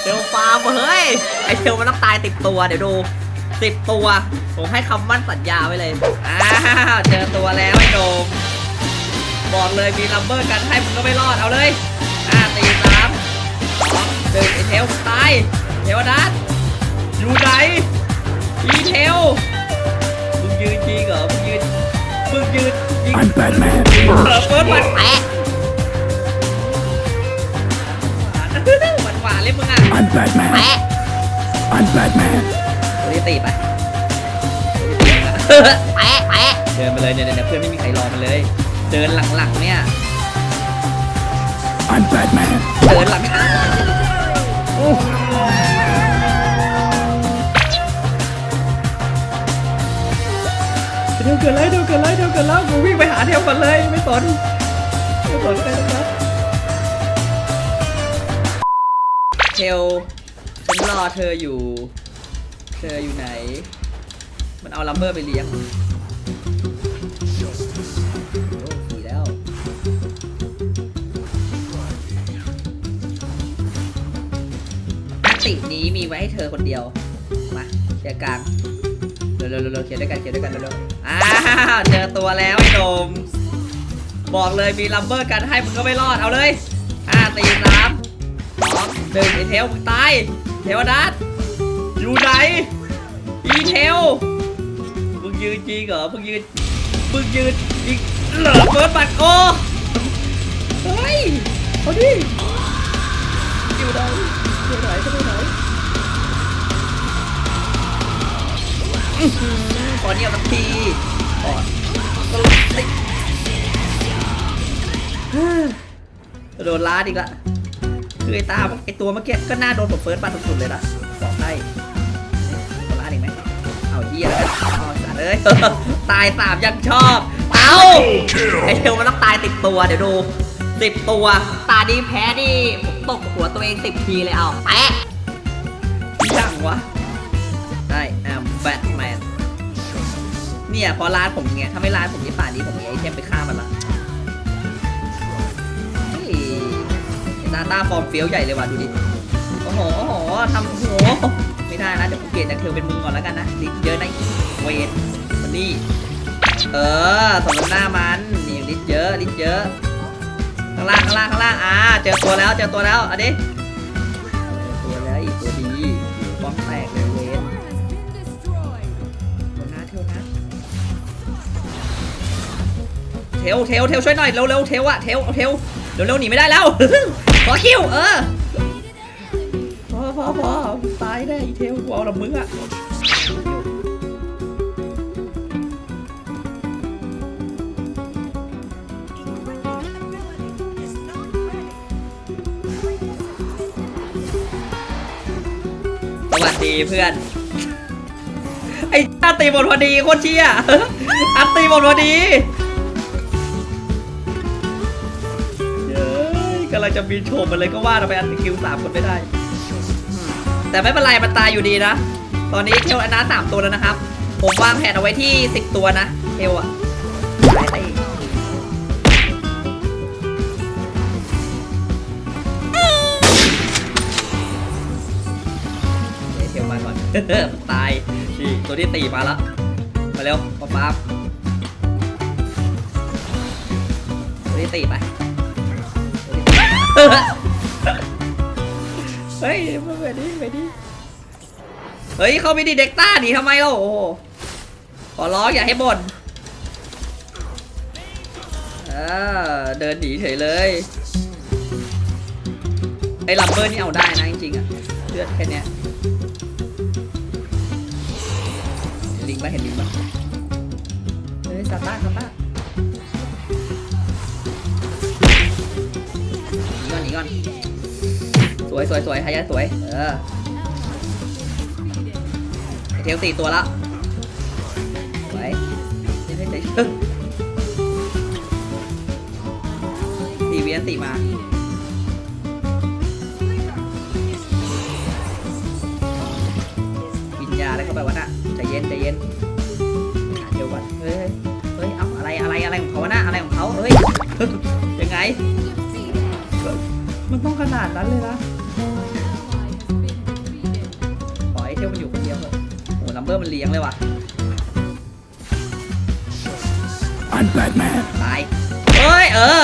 เทลฟาร์มเฮ้ย ไอเทลมันต้องตายติดตัว เดี๋ยวดูสิบตัว ผมให้คำมั่นสัญญาไว้เลย อ้าวเจอตัวแล้วไอ้โดม บอกเลยมีลัมเบอร์กันให้มึงก็ไม่รอด เอาเลยอ่าตีสามสองหนึ่งไอเทลตายเทวดัสอยู่ไหนอีเทลมึงยืนจริงเหรอมึงยืนมึงยืนยิง I'm Batman. เออเฟิร์สมันแปะานๆเลยมึงอะ I'm Batman. แปะ I'm Batman. ตัวนี้ตีไปแปะแปะเดินไปเลยเนี่ยเนี่ยเพื่อนไม่มีใครรอมันเลย เดินหลังๆเนี่ย I'm Batman. เดินหลังเดี๋ยวเกิดอะไรเดี๋ยวเกิดอะไรเดี๋ยวเกิดแล้วกูวิ่งไปหาเทวก่อนเลยไม่สนไม่สนใครทั้งนั้น เทลฉันรอเธออยู่ เธออยู่ไหน มันเอาลัมเบอร์ไปเลี้ยงตีนตินี้มีไว้ให้เธอคนเดียว มาเคลียร์กลางเร็วๆเร็วๆเคลียร์ด้วยกันเคลียร์ด้วยกันเร็วๆอ้าวเจอตัวแล้วไอ้โดม บอกเลยมีลัมเบอร์กันให้มึงก็ไม่รอด เอาเลยอ่าตีสาม หนึ่งไอเทลมึงตายเทวดัสอยู่ไหนอีเทลมึงยืนจริงเหรอมึงยืนมึงยืนจริงเหรอเฟิร์สบัตโอเฮ้ยเอาดิอยู่ไหนอยู่ไหนอยู่ไหนขอเดียวนาทีก่อนก็ลงติโดนล้าอีกละ คือไอ้ตาไอ้ตัวเมื่อกี้ก็น่าโดนผมเฟิร์สบัตสุดๆเลยนะบอกให้โดนล้าดอีกไหมเอาเฮียแล้วกันเอาสัตว์เลยตายสามยังชอบ เอาไอเทลมันต้องตายติดตัวเดี๋ยวดูสิบตัว ตาดีแพ้ดิผมตกหัวตัวเองสิบทีเลยเอาแปะยังวะได้แอมแบทแมนเนี่ยพอร้านผมเงี้ยถ้าไม่ร้านผมนี่ป่านนี้ผมมีไอเทมไปฆ่ามันละ ตาตาฟอร์มเฟี้ยวใหญ่เลยว่ะดูดิ โอ้โหโอ้โหทำโอ้โห ไม่ได้นะเดี๋ยวผมเปลี่ยนจากเธอเป็นมึงก่อนแล้วกันนะลิสเยอะนะเวนมันนี่เออสมน้ำหน้ามันนี่ลิสเยอะลิสเยอะ ข้างล่างข้างล่างข้างล่างอ่าเจอตัวแล้วเจอตัวแล้วอันนี้เจอตัวแล้วอีกตัวดีป้อมแตกเลยเวนเทวนะเทวนะเทวเทวเทวช่วยหน่อยเร็วเร็วเทวอะเทวเทวเร็วเร็วหนีไม่ได้แล้ว ขอคิวเออพอพอพอตายได้อีเทลกูเอาละมึงอะสวัสดีเพื่อน ไอ้อันตีหมดพอดีโคตรเชี่ยอันตีหมดพอดี ลังจะบินโฉบมันเลยก็ว่าทำไมอันคิวสามคนไม่ได้ แต่ไม่เป็นไรมันตายอยู่ดีนะ ตอนนี้เทลอนาสามตัวแล้วนะครับ ผมวางแผนเอาไว้ที่สิบตัวนะเทลอะตายไปอีกเดี๋ยวเทลมาก่อนตายนี่ตัวที่ตีมาแล้วมาเร็วป๊าป๊าตัวที่ตีไป เฮ้ยมาไปดิไปดิเฮ้ยเข้าไปดิเด็กต้าหนีทำไมเราโอ้โหขอร้องอย่าให้บ่นอ่าเดินหนีเฉยเลยไอ้ลัมเบอร์นี่เอาได้นะจริงๆอะเลือดแค่เนี้ยลิงปะเห็นลิงปะเฮ้ยซาต้าซาต้า ก่อน สวยสวยสวยฮายาสวย เออเทลสี่ตัวละสวยเฮ้ยเฮ้ยเฮ้ยตีวียนตีมาวิญญาได้เข้าไปวะน่ะใจเย็นใจเย็นหาเทลก่อนเฮ้ยเฮ้ยเอาอะไรอะไรอะไรของเขาวะน่ะอะไรของเขาเฮ้ยยังไง นต้องขนาดนั้นเลยนะปล่อยให้เทลมันอยู่คนเดียวเถอะโอ้ลัมเบอร์มันเลี้ยงเลยว่ะ I'm Batman. ตายเฮ้ยเออ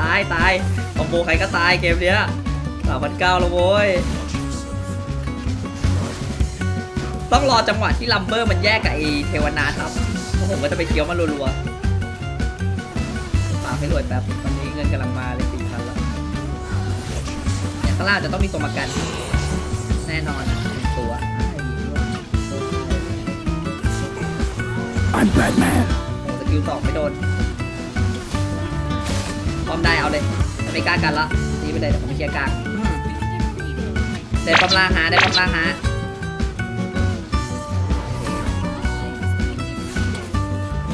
ตายตายคอมโบใครก็ตายเกมเนี้ยสามพันเก้าแล้วโว้ย ต้องรอจังหวะที่ลัมเบอร์มันแยกกับไอเทวนาครับเพราะผมก็จะไปเคี้ยวมันรัวๆฝากให้รวยแป๊บตอนนี้เงินกำลังมาเลย ข้างล่างจะต้องมีตัวประกัน แน่นอนนะหนึ่งตัวอ้ายดีว่ะ I'm Batman. โอ้สกิลสองไม่โดนพร้อมได้เอาเลยไม่กล้ากันละตีไปเลยเดี๋ยวผมไปเคลียร์กลางอืมได้ปั๊มล่างหาได้ปั๊มล่างหา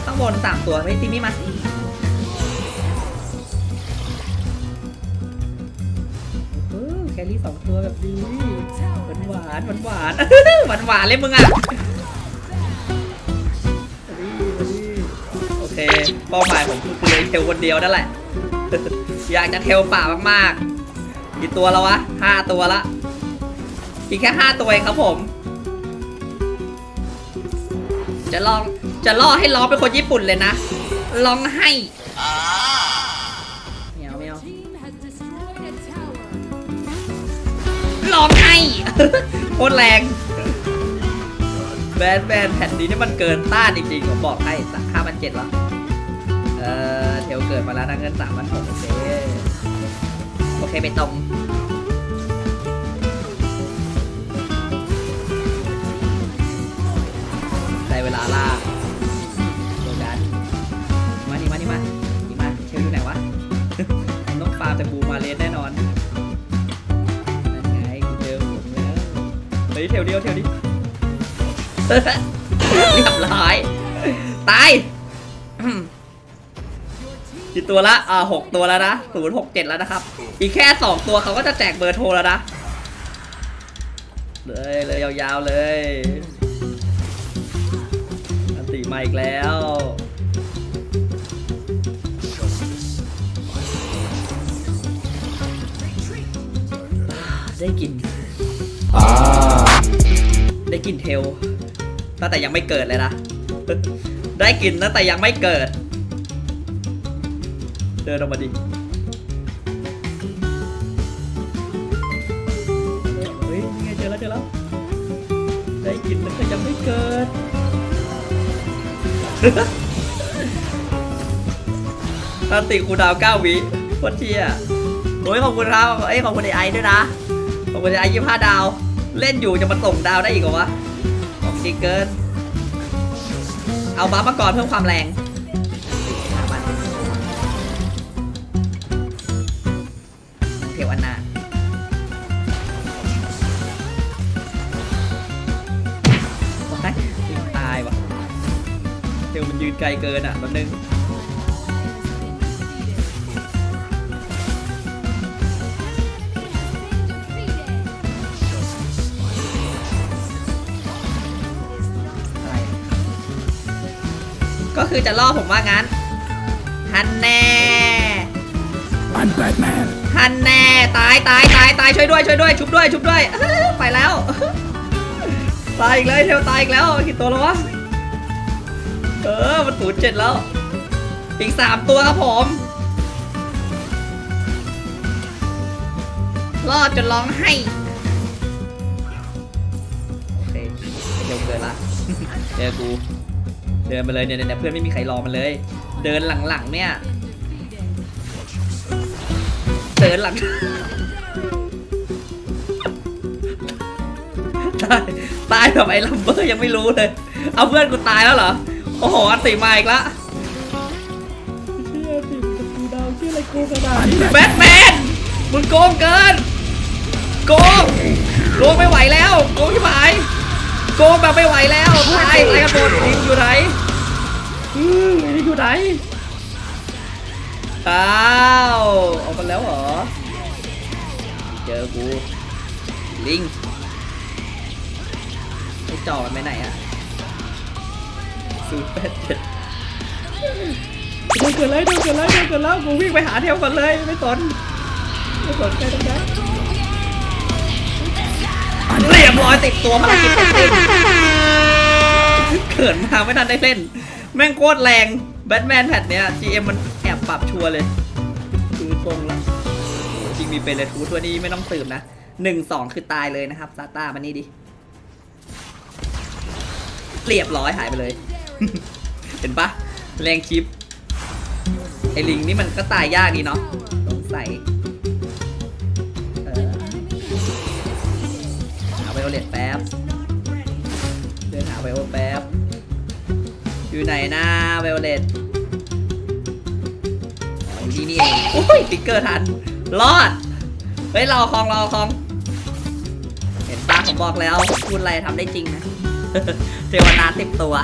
ต้องบนสามตัวไม่ตีมี่มาสิ เออแครี่สองตัวแบบดีหวานหวานหวานหวานหวานเลยมึงอะโอเคเป้าหมายผมคือไอ้เทลคนเดียวนั่นแหละ อยากจะเทลป่ามากๆกี่ตัวแล้ววะห้าตัวละอีกแค่ห้าตัวเองครับผม จะลองจะล่อให้ล้อเป็นคนญี่ปุ่นเลยนะ ลองให้ ลองให้โคตรแรงแบนแบนแผ่นนี้นี่มันเกินต้านจริงๆผมบอกให้สักห้าพันเจ็ดแล้วเออเทลเกิดมาแล้วนะเงินสามพันหกโอเคโอเคไปตรงได้เวลาล่าโดกันมานี่มานี่มานี่มาเชลอยู่ไหนวะผมต้องฟาร์มจากบูมาเลนแน่นอน เฮ้เทลเดียวเทลดิเรียบร้อยตายกี่ตัวละอ่าหกตัวแล้วนะศูนย์หกเจ็ดแล้วนะครับ อีกแค่สองตัวเขาก็จะแจกเบอร์โทรแล้วนะ เลยเลยยาวๆเลยอันติมาอีกแล้วได้กลิน ได้กลิ่นเทลตั้งแต่ยังไม่เกิดเลยนะ ได้กลิ่นตั้งแต่ยังไม่เกิด เดินออกมาดิเฮ้ยไงเจอแล้วเจอแล้ว ได้กลินตั้งแต่ยังไม่เกิดตันติคูดาวน์9วิโคตรเที่ยโอ้ยขอบคุณครับ เอ้ยขอบคุณไอไอด้วยนะ ขอบคุณไอไอยี่ห้าดาว เล่นอยู่จะมาส่งดาวได้อีกเหรอวะของจริงเกิน เอาบัฟมาก่อนเพิ่มความแรงเทวันนาว้ายยิงตายวะเทวมันยืนไกลเกินอะแป๊บนึง ก็คือจะล่อผมว่างั้นฮันแน่ I'm Batman. ฮันแน่ตายตายตายตายช่วยด้วยช่วยด้วย ชุบด้วยชุบด้วยอื้อไปแล้ว ตายอีกแล้วไอ้เทลตายอีกแล้วกี่ตัวแล้ววะเออมันศูนย์เจ็ดแล้ว อีกสามตัวครับผมรอดจนร้องให้โอเคเร็วเกินละ เจอกู เดินไปเลยเนี่ยเนี่ยเพื่อนไม่มีใครรอมันเลย เดินหลังๆเนี่ย เดินหลังตายตายแบบไอ้ลัมเบอร์ยังไม่รู้เลย เอาเพื่อนกูตายแล้วเหรอ โอ้โหอันติมาอีกละเชี่ยติกับกูดาวชื่ออะไรกูกระดาษแบทแมนมึงโกงเกิน โกง โกงไม่ไหวแล้ว โกงที่หมาย โกงแบบไม่ไหวแล้วตายตายกันหมดลิงอยู่ไหน อือไอ้นี่อยู่ไหนอ้าวออกกันแล้วเหรอ เจอกู ลิงไอ้จอมันไปไหนอะสูตรแปดเจ็ดเกิดเลยเกิดเลยเกิดแล้วกูวิ่งไปหาเทียวก่อนเลยไม่สนไม่สนใครทั้งนั้นเรียบร้อยติดตัวมารกิจติดเกิดมาไม่ทันได้เล่น แม่งโคตรแรงแบทแมนแพทเนี้ย GM มันแอบปรับชัวร์เลย ดูทรงละจริงมีเป็นเลยทูทัวนี้ไม่ต้องสืบนะหนึ่งสองคือตายเลยนะครับซาต้ามานี่ดิเรียบร้อยหายไปเลย เห็นปะแรงชิปไอลิงนี่มันก็ตายยากดีเนาะสงสัยเออหาไวโอเลตแป๊บเดินหาไวโอแป๊บ อยู่ไหนนะไวโอเลตอ๋ออยู่ที่นี่เองโอ้ยติ๊กเกอร์ทัน รอด เฮ้ยรอคลองรอคลอง เห็นปะผมบอกแล้วพูดอะไรทำได้จริงนะเทวนาสิบตัว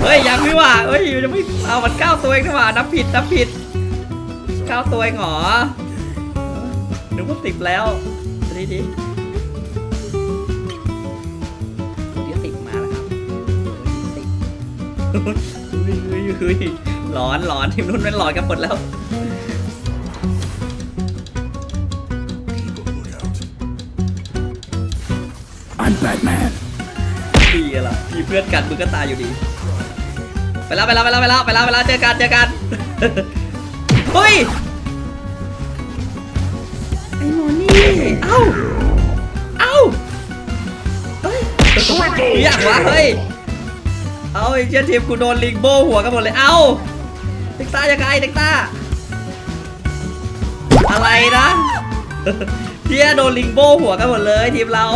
เฮ้ยยังไม่ว่าเฮ้ยยังไม่เอามันเก้าตัวเองนี่หว่านับผิดนับผิดเก้าตัวเองเหรอนึกว่าสิบแล้วดีดี เฮ้ยเฮ้ยเฮ้ยร้อนร้อนทีมนู้นมันร้อนกันหมดแล้ว I'm Batman. ดีอะล่ะมีเพื่อนกันมึงก็ตายอยู่ดี ไปแล้วไปแล้วไปแล้วไปแล้วไปแล้วไปแล้วเจอกันเจอกันเฮ้ยไอ้หมอนี่เอ้าเอ้าเฮ้ยอยากวะเฮ้ย เอาไอ้เชี่ยทีมกูโดนลิงโบหัวกันหมดเลย เอาเด็กตาจะไงเด็กตาอะไรนะเชี่ยโดนลิงโบหัวกันหมดเลยทีมเรา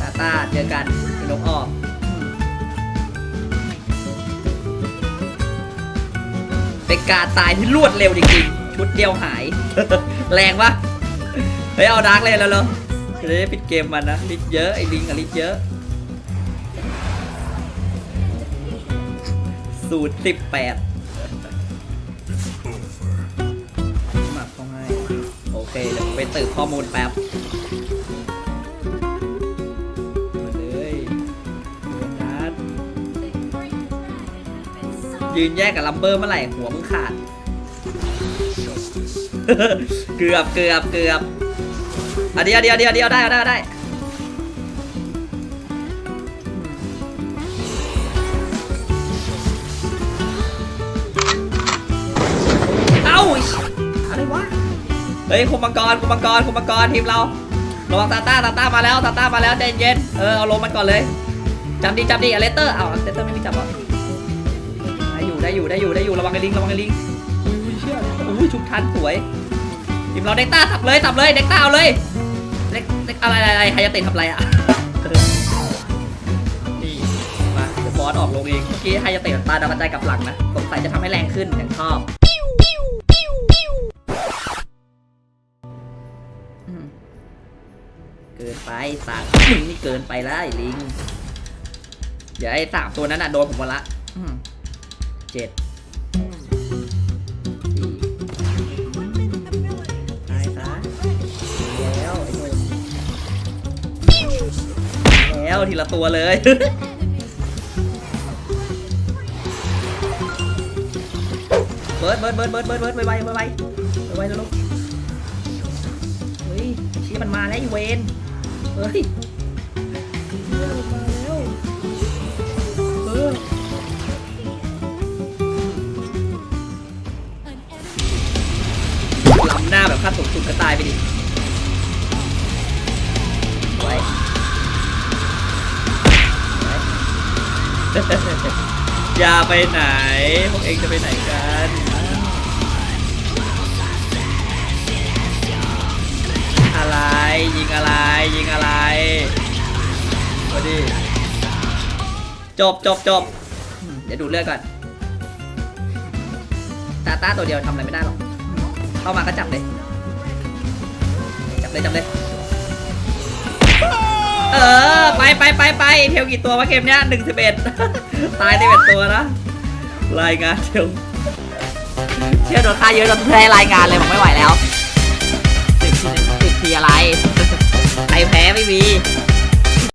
ตาตาเจอกันอินกออกเป็นการตายที่รวดเร็วจริงๆ ชุดเดียวหาย แรงปะเฮ้ยเอาดาร์กเลยแล้วเหรอ จะได้ปิดเกมมันนะลิดเยอะไอ้ลิงกับลิดเยอะ สูตรสิบแปดหมักต้อให้โอเค เดี๋ยวไปตืบข้อมูลแป๊บมาเลยนัดยืนแยกกับลัมเบอร์เมื่อไหร่หัวมึงขาด เกือบเกือบเกือบ อะเดียวเดียวเดียวเดียวได้ได้ได้เอ้าอิ๊ยอะไรวะเฮ้ยคุมมังกรคุมมังกรคุมมังกรทีมเราระวังตาต้าตาต้ามาแล้วตาต้ามาแล้วใจเย็นเออเอาลงมันก่อนเลยจำดีจำดีอเลสเตอร์เอาอเลสเตอร์ไม่มีจับหรอได้อยู่ได้อยู่ได้อยู่ได้อยู่ระวังไอ้ลิงระวังไอ้ลิงอุ้ยเชื่ออุ้ยชุบทันสวยทีมเราเด็กต้าสับเลยสับเลยเด็กต้าเอาเลย เด็กเด็กอะไรอะไรไรใครจะเตะทำไรอะนี่มาเดี๋ยวบอสออกลงเองเมื่อกี้ใครจะเตะตาดาวกระจายกลับหลังนะสงสัยจะทำให้แรงขึ้นอย่างชอบเกินไปสามนี่เกินไปแล้วไอ้ลิง เดี๋ยวไอ้สามตัวนั้นอะโดนผมหมดละเจ็ด แล้วทีละตัวเลย เบิร์ดเบิร์ดเบิร์ดเบิร์ดเบิร์ดเบิร์ดไวไวไวไวไวแล้วลูกเฮ้ยเชี้มันมาแล้วไอีเวนเฮ้ยเฮ้ยมันมาแล้วเออล้ำหน้าแบบขั้นสูงสุดก็ตายไปดิ อย่าไปไหน พวกเองจะไปไหนกันอะไร ยิงอะไร ยิงอะไรมาดิจบจบจบเดี๋ยวดูเลือดก่อนตาตาตัวเดียวทำอะไรไม่ได้หรอก เข้ามาก็จับเลย จับเลยจับเลย เออ ไปไปไปไปเทลกี่ตัววะเกมเนี้ยหนึ่งสิบเอ็ดตายได้เอ็ดตัวนะ รายงานเทลเชื่อโดนฆ่าเยอะจนแพ้รายงานเลยผมไม่ไหวแล้วสิบทีสิบทีอะไรใครแพ้ไม่มี